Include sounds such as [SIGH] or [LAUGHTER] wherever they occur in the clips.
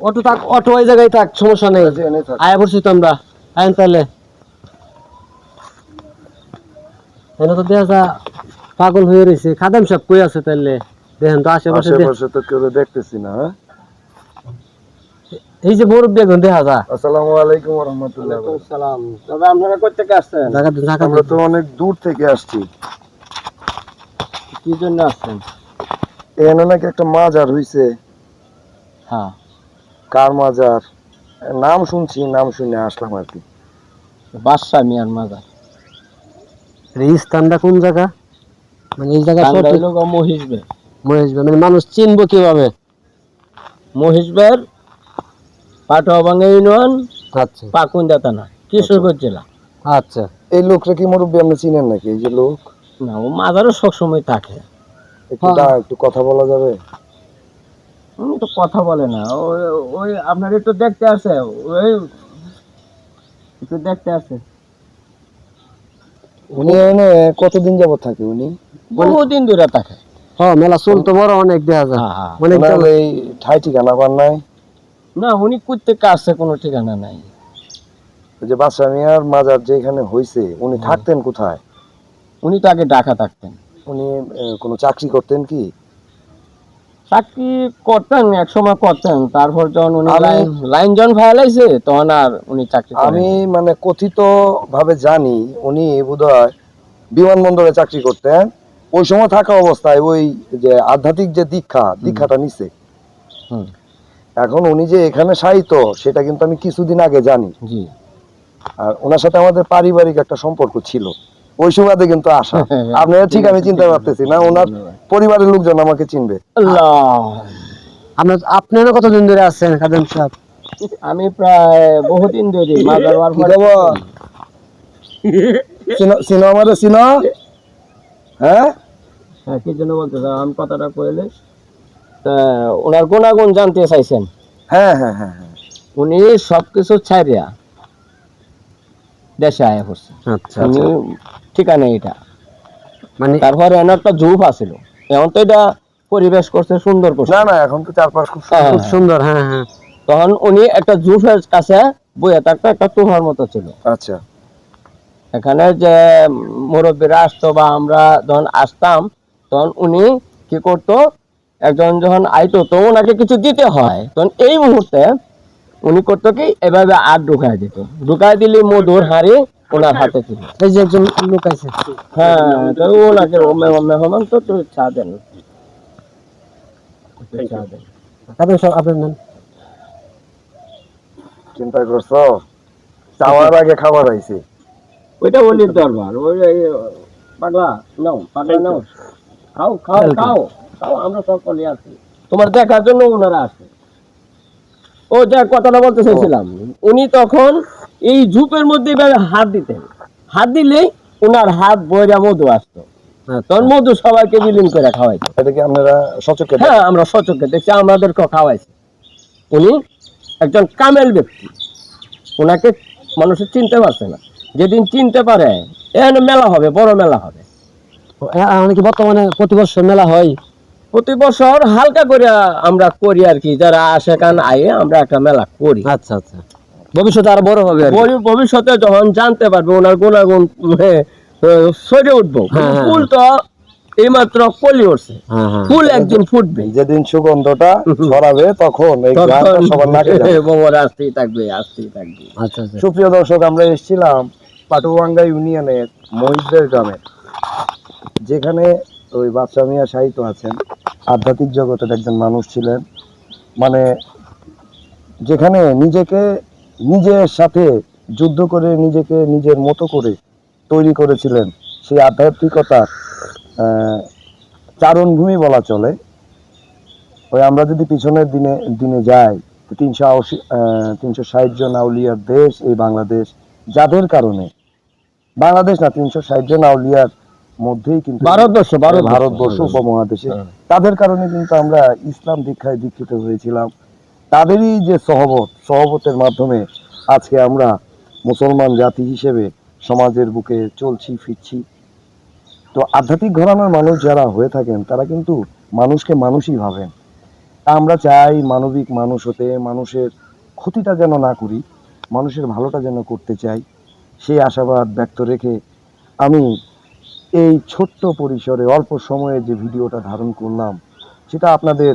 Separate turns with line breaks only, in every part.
Auto থাক auto ওই জায়গায় থাক সমস্যা নেই। আয়া পড়ছি তো আমরা। আইন তাহলে। এনে তো দেখা যা পাগল হয়ে রয়েছে খাদাম সাহেব কই আছে তাহলে দেখেন তো আশেপাশে
আশেপাশে তো কেউ দেখতেছি না হ্যাঁ?
এই যে মুরব্বী এখন দেখা যা।
আসসালামু আলাইকুম রহমতুল্লাহ
সালাম। তবে আপনারা কই থেকে আসছেন? জায়গা জায়গা
আমরা তো অনেক দূর থেকে আসছি।
কি জন্য আসছেন?
এখানে নাকি একটা মাজার হইছে।
হ্যাঁ।
কার মাজার নাম শুনছি নাম শুনে আসলাম আর কি।
বাদশাহ মিয়ার মাজার এই স্থানটা কোন জায়গা? মানে এই জায়গা
মহিষবে
মহেশ মানে মানুষ চিনবো কীভাবে?
মহিষবের পাটোয়াবাঙ্গা ইউনিয়ন
আচ্ছা।
পাকুন্দা থানা কিশোরগঞ্জ জেলা।
আচ্ছা।
এই লোকটা কি মুরব্বী আপনি চিনেন নাকি? এই যে লোক?
না ও মাজারও সবসময় থাকে।
একটু। একটু কথা বলা যাবে?
উনি তো কথা বলে না। ওই ওই আপনার একটু দেখতে আসে। ওই একটু দেখতে আসে।
উনি এনে কতদিন যাবত থাকে উনি?
বহুদিন ধরে থাকে।
হ্যাঁ মেলা চুল তো বড় অনেক দেখা যায়। অনেক
এই ঠাই ঠিকানা পান নাই?
না উনি করতে আসছে কোনো ঠিকানা নাই।
ওই যে বাদশাহ মিয়ার মাজার যেখানে হইছে উনি থাকতেন কোথায়?
উনি তো আগে ঢাকা থাকতেন।
উনি কোনো চাকরি করতেন কি?
চাকরি করতেন এক সময় করতেন। তারপর যখন উনি লাইন লাইন যখন ফায়ালাইছে তখন আর উনি চাকরি
আমি মানে কথিত ভাবে জানি উনি বোধহয় বিমানবন্দরে চাকরি করতেন। ওই সময় থাকা অবস্থায় ওই যে আধ্যাত্মিক যে দীক্ষা দীক্ষাটা নিছে।
হুম,
এখন উনি যে এখানে সাহিত্য সেটা কিন্তু আমি কিছুদিন আগে জানি।
জি।
আর ওনার সাথে আমাদের পারিবারিক একটা সম্পর্ক ছিল। ওই সুবাদে কিন্তু আসা। [LAUGHS] আপনারা ঠিক আমি চিন্তা করতেছি না ওনার পরিবারের লোকজন আমাকে চিনবে।
আল্লাহ।
আপনার আপনারা কতদিন ধরে আছেন খাদেম সাহেব?
আমি প্রায় বহুদিন ধরে মাজার হওয়ার পরে
চিনো আমাদের চিনো হ্যাঁ?
হ্যাঁ, কি জন্য বলতে আমি কথাটা কইলে ওনার গুণাগুণ জানতে চাইছেন।
হ্যাঁ হ্যাঁ হ্যাঁ হ্যাঁ।
উনি সবকিছু ছাইরিয়া দেশে আয়া করছে
আচ্ছা
উনি ঠিকানা এটা
মানে
তারপরে এনার একটা ঝুপ আছিল। এখন তো এটা পরিবেশ করছে সুন্দর করছে।
না না এখন তো চারপাশ খুব
হ্যাঁ,
সুন্দর।
হ্যাঁ হ্যাঁ।
তখন উনি একটা ঝুপের কাছে বইয়ে থাকতো একটা তুহার মতো ছিল।
আচ্ছা।
এখানে যে মুরব্বীরা আসতো বা আমরা যখন আসতাম তখন উনি কি করতো একজন যখন আইতো তো ওনাকে কিছু দিতে হয়। তখন এই মুহূর্তে উনি করতো কি? এভাবে আর ঢুকায় দিত। ঢুকায় দিলে মধুর হাড়ি ওনার হাতে ছিল।
এই যে একজন লোক আছে
হ্যাঁ তো ওনাকে মেহমান তো তো চা দেন। একটু চা দেন।
খাদেম সাহেব আপনার নাম
চিন্তা করছ? চাওয়ার আগে খাবার আইছে।
ওইটা অলির দরবার। ওই পাগলা নাও পাগলা নাও। খাও খাও খাও খাও আমরা সকলে আছি। তোমার দেখার জন্য ওনারা আসে। ও যা কথাটা বলতে চাইছিলাম। উনি তখন এই ঝুপের মধ্যে এভাবে হাত দিতেন। হাত দিলেই ওনার হাত বইরা মধু আসতো। তখন মধু সবাইকে বিলীন করে খাওয়াইতো।
এটা কি আপনারা সচক্ষে
হ্যাঁ আমরা সচক্ষে দেখছি আমাদেরকে খাওয়াইছে। উনি একজন কামেল ব্যক্তি। ওনাকে মানুষের চিনতে পারছে না। যেদিন চিনতে পারে এখানে মেলা হবে বড় মেলা হবে।
অনেকে বর্তমানে প্রতি বছর মেলা হয়?
প্রতি বছর হালকা করে আমরা করি আর কি। যারা আসে কান আয়ে আমরা একটা মেলা করি।
আচ্ছা আচ্ছা। ভবিষ্যতে আরও বড় হবে
ভবিষ্যতে যখন জানতে পারবে ওনার গুণাগুণ সরে উঠবো।
হ্যাঁ, হ্যাঁ।
ফুল তো এইমাত্র কলি উঠছে।
হ্যাঁ
ফুল একদিন ফুটবে।
যেদিন সুগন্ধটা ছড়াবে তখন এই গানটা সবার নাকে যাবে। [LAUGHS]
আসতেই থাকবে আসতেই থাকবে।
আচ্ছা আচ্ছা।
সুপ্রিয় দর্শক আমরা এসেছিলাম পাটুয়াঙ্গা ইউনিয়নের মহিষদের গ্রামে যেখানে ওই বাদশাহ মিয়া সাহিত্য আছেন। আধ্যাত্মিক জগতের একজন মানুষ ছিলেন। মানে যেখানে নিজেকে, নিজের সাথে যুদ্ধ করে নিজেকে নিজের মতো করে তৈরি করেছিলেন, সেই আধ্যাত্মিকতার চারণভূমি বলা চলে। ওই আমরা যদি পিছনের দিনে দিনে যাই তিনশো আশি তিনশো ষাট জন আউলিয়ার দেশ এই বাংলাদেশ, যাদের কারণে। বাংলাদেশ না, তিনশো ষাট জন আউলিয়ার মধ্যেই কিন্তু
ভারতবর্ষ ভারত
ভারতবর্ষ উপমহাদেশে। তাদের কারণে কিন্তু আমরা ইসলাম দীক্ষায় দীক্ষিত হয়েছিলাম। তাদেরই যে সহবত সহবতের মাধ্যমে আজকে আমরা মুসলমান জাতি হিসেবে সমাজের বুকে চলছি ফিরছি। তো আধ্যাত্মিক ঘরানার মানুষ যারা হয়ে থাকেন তারা কিন্তু মানুষকে মানুষই ভাবেন। আমরা চাই মানবিক মানুষ হতে মানুষের ক্ষতিটা যেন না করি মানুষের ভালোটা যেন করতে চাই। সেই আশাবাদ ব্যক্ত রেখে আমি এই ছোট্ট পরিসরে অল্প সময়ে যে ভিডিওটা ধারণ করলাম, সেটা আপনাদের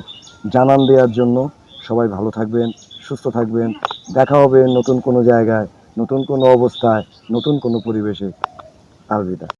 জানান দেওয়ার জন্য সবাই ভালো থাকবেন, সুস্থ থাকবেন, দেখা হবে নতুন কোনো জায়গায়, নতুন কোনো অবস্থায়, নতুন কোনো পরিবেশে। আলবিদা।